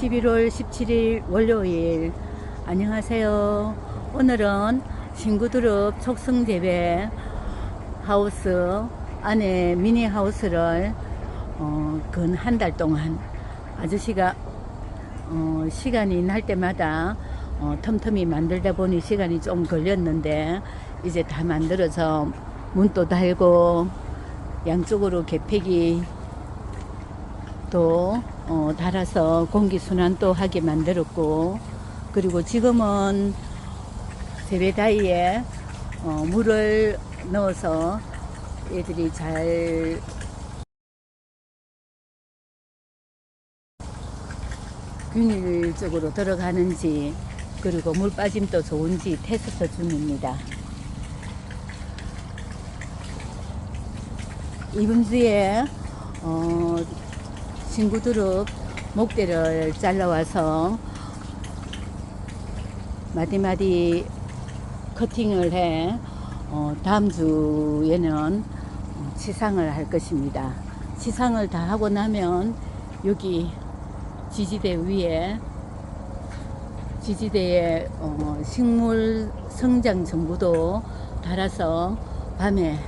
11월 17일 월요일. 안녕하세요. 오늘은 신구드룹 촉성재배 하우스 안에 미니 하우스를 어, 근 한 달 동안 아저씨가 어, 시간이 날 때마다 어, 틈틈이 만들다 보니 시간이 좀 걸렸는데 이제 다 만들어서 문도 달고 양쪽으로 개폐기 또 어, 달아서 공기순환도 하게 만들었고 그리고 지금은 재배다이에 어, 물을 넣어서 애들이 잘 균일적으로 들어가는지 그리고 물 빠짐도 좋은지 테스트 중입니다. 이번 주에 어, 친구들은 목대를 잘라와서 마디마디 커팅을 해 어, 다음 주에는 어, 치상을 할 것입니다. 치상을 다 하고 나면 여기 지지대 위에 지지대에 어, 식물 성장 정보도 달아서 밤에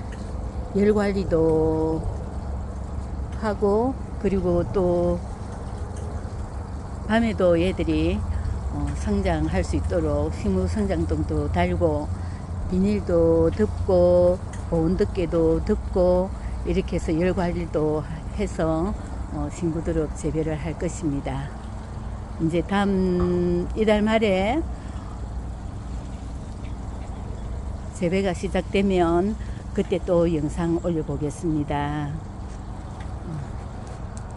열 관리도 하고 그리고 또 밤에도 얘들이 어, 성장할 수 있도록 식물 성장등도 달고 비닐도 덮고 보온덮개도 덮고 이렇게 해서 열 관리도 해서 어, 친구들을 재배를 할 것입니다. 이제 다음 이달 말에 재배가 시작되면 그때 또 영상 올려보겠습니다.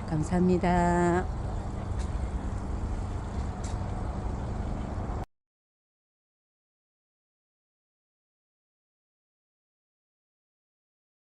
어, 감사합니다.